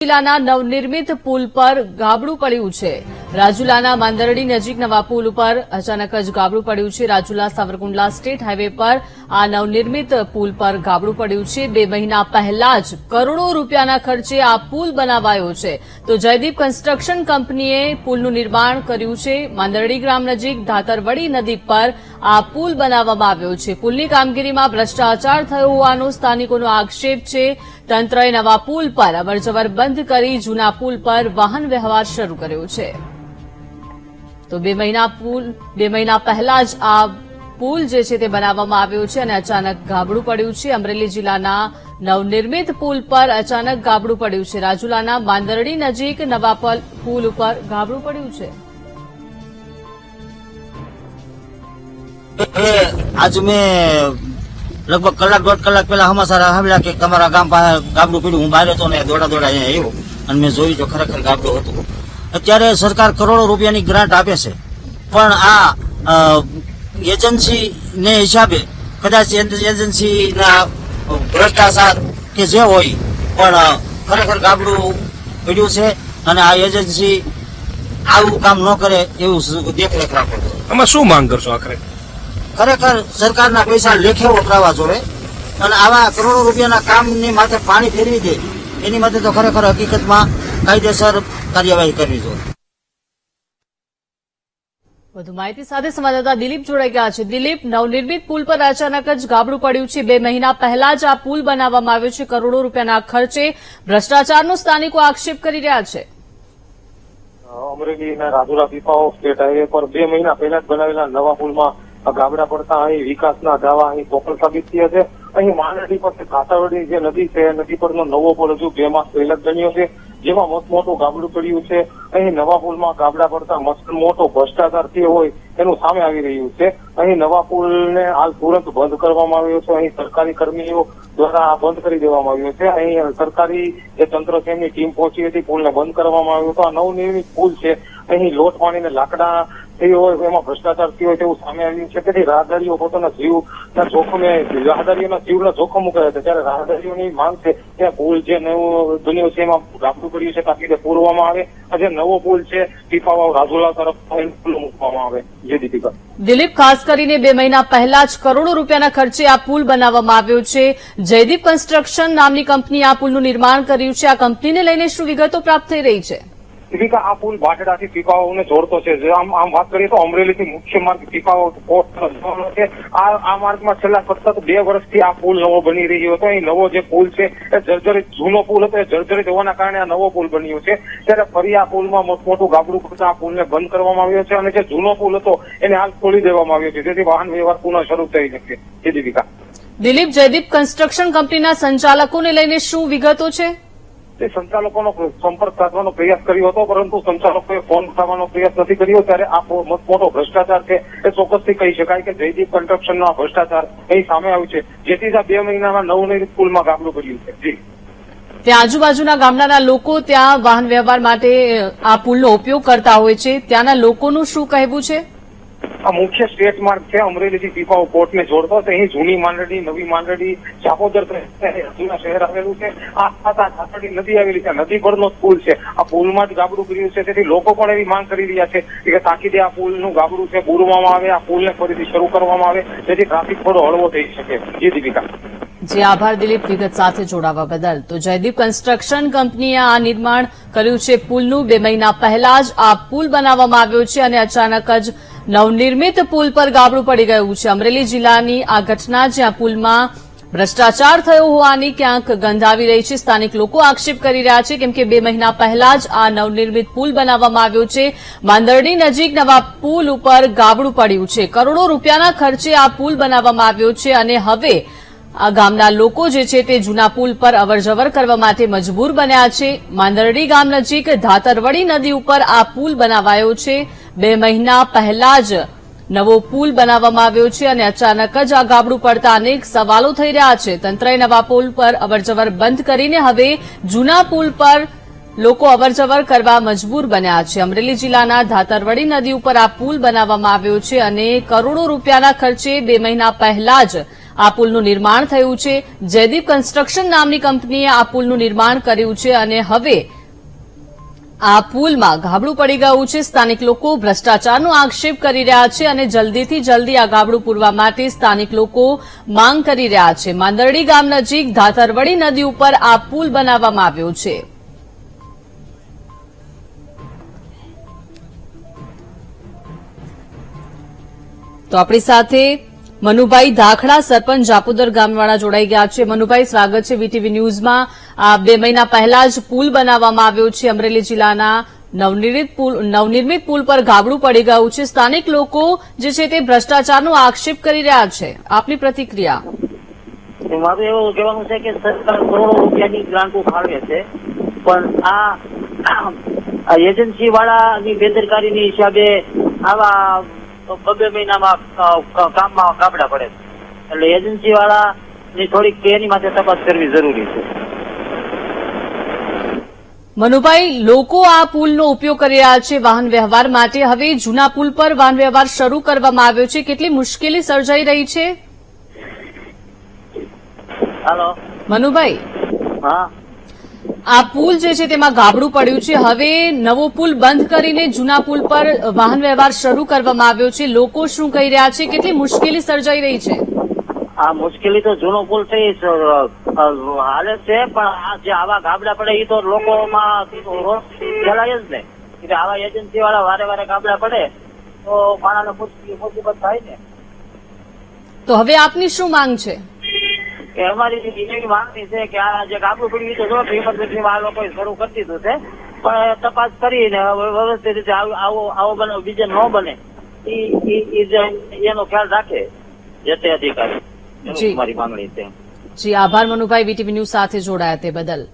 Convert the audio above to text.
જિલ્લાના નવનિર્મિત પુલ પર ગાબડું પડ્યું છે. રાજુલાના માંદરડી નજીક નવા પુલ ઉપર અચાનક જ ગાબડું પડ્યું છે. રાજુલા સાવરકુંડલા સ્ટેટ હાઈવે પર આ નવનિર્મિત પુલ પર ગાબડું પડ્યું છે. બે મહિના પહેલા જ કરોડો રૂપિયાના ખર્ચે આ પુલ બનાવાયો છે. તો જયદીપ કન્સ્ટ્રક્શન કંપનીએ પુલનું નિર્માણ કર્યું છે. માંદરડી ગ્રામ નજીક ધાતરવડી નદી પર આ પુલ બનાવવામાં આવ્યો છે. પુલની કામગીરીમાં ભ્રષ્ટાચાર થયો હોવાનો સ્થાનિકોનો આક્ષેપ છે. તંત્રએ નવા પુલ પર અવરજવર બંધ કરી જૂના પુલ પર વાહન વ્યવહાર શરૂ કર્યો છે. તો બે મહિના પુલ, બે મહિના પહેલા જ આ પુલ જે છે તે બનાવવામાં આવ્યો છે અને અચાનક ગાબડું પડ્યું છે. અમરેલી જિલ્લાના નવનિર્મિત પુલ પર અચાનક ગાબડું પડ્યું છે. રાજુલાના બાંદરડી નજીક નવા પલ- ઉપર ગાબડું પડ્યું છે. આજ મેં લગભગ કલાક દોઢ કલાક પહેલા સમાચાર આવ્યા કે તમારા ગામ ગાબડું પીડું, હું બહાર હતો ને દોડા દોડા અહીંયા આવ્યો અને મેં જોયું તો ખરેખર ગાબડું હતું. અત્યારે સરકાર કરોડો રૂપિયાની ગ્રાન્ટ આપે છે. પણ આ એજન્સીને હિસાબે કદાચ એજ- એજન્સીના ભ્રષ્ટાચાર કે જે હોય, પણ ખરેખર ગાબડું પીડ્યું છે અને આ એજન્સી આવું કામ ન કરે એવું દેખરેખ રાખો. આમાં શું માંગ કરશો આખરે? ખરેખર સરકારના પૈસા લેખે વપરાવા જોઈએ અને આવા કરોડો રૂપિયાના કામની માથે પાણી ફેરવી દે એની માટે તો ખરેખર હકીકતમાં કાયદેસર કાર્યવાહી કરવી જોઈએ વધુ માહિતી સાથે સંવાદદાતા દિલીપ જોડાઈ ગયા છે. દિલીપ નવનિર્મિત પુલ પર અચાનક જ ગાબડું પડ્યું છે. બે મહિના પહેલા જ આ પુલ બનાવવામાં આવ્યો છે. કરોડો રૂપિયાના ખર્ચે ભ્રષ્ટાચારનો સ્થાનિકો આક્ષેપ કરી રહ્યા છે. અમરેલીના રાજુલા પીપાઓ સ્ટેટ હાઈવે પર બે મહિના પહેલા જ બનાવેલા નવા પુલમાં ગાબડા પડતા અહીં વિકાસના દાવા અહીં પોકળ સાબિત થયા છે. અહીં માંડળી પાસે કાંસાવડી જે નદી છે નદી પરનો નવો પુલ હજુ બે માસ પહેલા બન્યો છે. જેમાં મસ્ત મોટું ગાબડું પડ્યું છે. અહીં નવા પુલમાં ગાબડા પડતા મસ્ત મોટો ભ્રષ્ટાચાર થયો હોય એનું સામે આવી રહ્યું છે. અહીં નવા પુલને હાલ તુરંત બંધ કરવામાં આવ્યો છે. અહીં સરકારી કર્મીઓ દ્વારા આ બંધ કરી દેવામાં આવ્યો છે. અહીં સરકારી જે તંત્ર છે એમની ટીમ પહોંચી હતી, પુલને બંધ કરવામાં આવ્યો હતો. આ નવનિર્મિત પુલ છે. અહીં લોટ પાણીને લાકડા થયો હોય એમાં ભ્રષ્ટાચાર થયો હોય તેવું સામે આવ્યું છે. તેથી રાહદારીઓ પોતાના જીવના જોખમે, રાહદારીઓના જીવના જોખમ મુકાયા છે. ત્યારે રાહદારીઓની માંગ છે ત્યાં પુલ જે નવો બન્યો છે એમાં રાખવું કર્યું છે તાકીદે પૂરવામાં આવે. આજે નવો પુલ છે ટીપાવાવ રાજુલા તરફ પુલ મૂકવામાં આવે. જે દીપિકા. દિલીપ, ખાસ કરીને બે મહિના પહેલા જ કરોડો રૂપિયાના ખર્ચે આ પુલ બનાવવામાં આવ્યો છે. જયદીપ કન્સ્ટ્રક્શન નામની કંપની આ પુલનું નિર્માણ કર્યું છે. આ કંપનીને લઈને શું વિગતો પ્રાપ્ત થઈ રહી છે? દીપિકા આ પુલ બાટડાથી પીપાવાઓને જોડતો છે. જે આમ આમ વાત કરીએ તો અમરેલીથી મુખ્ય માર્ગ પીપાવાઓ કોટ તરફ છે. આ આ માર્ગમાં છેલ્લા સતત બે વર્ષથી આ પુલ નવો બની રહ્યો હતો અહીં નવો જે પુલ છે, એ જર્જરિત જૂનો પુલ હતો. એ જર્જરિત હોવાના કારણે આ નવો પુલ બન્યો છે. ત્યારે ફરી આ પુલમાં મોટું ગાબડું કરતા આ પુલને બંધ કરવામાં આવ્યો છે અને જે જૂનો પુલ હતો, એને હાલ ખોલી દેવામાં આવ્યો છે. જેથી વાહન વ્યવહાર પુનઃ શરૂ થઈ શકે. છે દીપિકા દિલીપ, જયદીપ કન્સ્ટ્રક્શન કંપનીના સંચાલકોને લઈને શું વિગતો છે? તે સંચાલકોનો સંપર્ક સાધવાનો પ્રયાસ કર્યો હતો, પરંતુ સંચાલકોએ ફોન ઉઠાવવાનો પ્રયાસ નથી કર્યો. ત્યારે આ મોટો ભ્રષ્ટાચાર છે એ ચોક્કસથી કહી શકાય કે જયદીપ કન્સ્ટ્રક્શનનો આ ભ્રષ્ટાચાર અહીં સામે આવ્યું છે. જેથી આ બે મહિનામાં નવનિર્મિત સ્કૂલમાં ગામડું કર્યું છે. જી. ત્યાં આજુબાજુના ગામડાના લોકો ત્યાં વાહન વ્યવહાર માટે આ પુલનો ઉપયોગ કરતા હોય છે. ત્યાંના લોકોનું શું કહેવું છે? આ મુખ્ય સ્ટેટ માર્ગ છે. અમરેલીથી પીપાઉ કોર્ટને જોડતો અહીં જૂની માંડળી નવી માંડળી ચાપોદર શહેર આવેલું છે. આ ચાપડી નદી આવેલી છે. નદી પરનો પુલ છે. આ પુલમાં જ ગાબડું કર્યું છે. તેથી લોકો પણ એવી માંગ કરી રહ્યા છે કે તાકીદે આ પુલનું ગાબડું છે બુરવામાં આવે, આ પુલને ફરીથી શરૂ કરવામાં આવે, જેથી ટ્રાફિક થોડો હળવો થઈ શકે. જી દીપિકા. જે, આભાર દિલીપ. વિગત સાથે જોડાવા બદલ. તો જયદીપ કન્સ્ટ્રક્શન કંપનીએ આ નિર્માણ કર્યું છે પુલનું. બે મહિના પહેલા જ આ પુલ બનાવવામાં આવ્યો છે અને અચાનક જ નવનિર્મિત પુલ પર ગાબડું પડી ગયું છે. અમરેલી જિલ્લાની આ ઘટના જ્યાં પુલમાં ભ્રષ્ટાચાર થયો હોવાની ક્યાંક ગંધ આવી રહી છે. સ્થાનિક લોકો આક્ષેપ કરી રહ્યા છે કેમ કે બે મહિના પહેલા જ આ નવનિર્મિત પુલ બનાવવામાં આવ્યો છે. માંદરડી નજીક નવા પુલ ઉપર ગાબડું પડ્યું છે. કરોડો રૂપિયાના ખર્ચે આ પુલ બનાવવામાં આવ્યો છે અને હવે આ ગામના લોકો જે છે તે જૂના પુલ પર અવરજવર કરવા માટે મજબૂર બન્યા છે. માંદરડી ગામ નજીક ધાતરવડી નદી ઉપર આ પુલ બનાવાયો છે. બે મહિના પહેલા જ નવો પુલ બનાવવામાં આવ્યો છે અને અચાનક જ આ ગાબડું પડતા અનેક સવાલો થઈ રહ્યા છે. તંત્રએ નવા પુલ પર અવરજવર બંધ કરીને હવે જૂના પુલ પર લોકો અવરજવર કરવા મજબૂર બન્યા છે. અમરેલી જિલ્લાના ધાતરવડી નદી ઉપર આ પુલ બનાવવામાં આવ્યો છે અને કરોડો રૂપિયાના ખર્ચે બે મહિના પહેલા જ આ પુલનું નિર્માણ થયું છે. જયદીપ કન્સ્ટ્રક્શન નામની કંપનીએ આ પુલનું નિર્માણ કર્યું છે અને હવે આ પુલમાં ગાબડું પડી ગયું છે. સ્થાનિક લોકો ભ્રષ્ટાચારનો આક્ષેપ કરી રહ્યા છે અને જલ્દીથી જલ્દી આ ગાબડું પૂરવા માટે સ્થાનિક લોકો માંગ કરી રહ્યા છે. માંદરડી ગામ નજીક ધાતરવડી નદી ઉપર આ પુલ બનાવવામાં આવ્યો છે. તો આપણી સાથે મનુભાઈ ધાખડા સરપંચ જાપુદર ગામવાળા જોડાઈ ગયા છે. મનુભાઈ, સ્વાગત છે વીટીવી ન્યૂઝમાં. બે મહિના પહેલા જ પુલ બનાવવામાં આવ્યો છે. અમરેલી જિલ્લાના નવનિર્મિત પુલ નવનિર્મિત પુલ પર ગાબડું પડી ગયું છે. સ્થાનિક લોકો જે છે તે ભ્રષ્ટાચારનો આક્ષેપ કરી રહ્યા છે. આપની પ્રતિક્રિયા? મારું એવું કહેવાનું છે કે સરકાર કરોડો રૂપિયાની ગ્રાન્ટો ફાળવે છે. પણ આ એજન્સી વાળાની બેદરકારીની હિસાબે આવા બબે મહિનામાં કામમાં ગાબડા પડે એટલે એજન્સી વાળાની થોડીક એની માટે તપાસ કરવી જરૂરી છે. મનુભાઈ લોકો આ પુલનો ઉપયોગ કરી રહ્યા છે વાહન વ્યવહાર માટે. હવે જૂના પુલ પર વાહન વ્યવહાર શરૂ કરવામાં આવ્યો છે. કેટલી મુશ્કેલી સર્જાઈ રહી છે? હાલો. મનુભાઈ. હા. આ પુલ જે છે તેમાં ગાબડું પડ્યું છે. હવે નવો પુલ બંધ કરીને જૂના પુલ પર વાહન વ્યવહાર શરૂ કરવામાં આવ્યો છે. લોકો શું કહી રહ્યા છે? કેટલી મુશ્કેલી સર્જાઈ રહી છે? આ મુશ્કેલી તો જૂનો પુલ છે હાલે છે પણ આ જે આવા ગાબડા પડે એ તો લોકોમાં ફેલાય જ ને એટલે આવા એજન્સી વાળા વારે વારે ગાબડા પડે તો માણસને મુસીબત થાય ને. તો હવે આપની શું માંગ છે? કે અમારી જે માંગણી છે કે આ જે કાબુ પડ્યું તો જો ઇમરજન્સીમાં આ લોકોએ શરૂ કરી દીધું છે પણ તપાસ કરીને વ્યવસ્થિત રીતે આવો આવો બનાવ બીજે ન બને એનો ખ્યાલ રાખે જે તે અધિકારી. મારી માંગણી છે. જી આભાર મનુભાઈ વીટીવી ન્યૂઝ સાથે જોડાયા તે બદલ.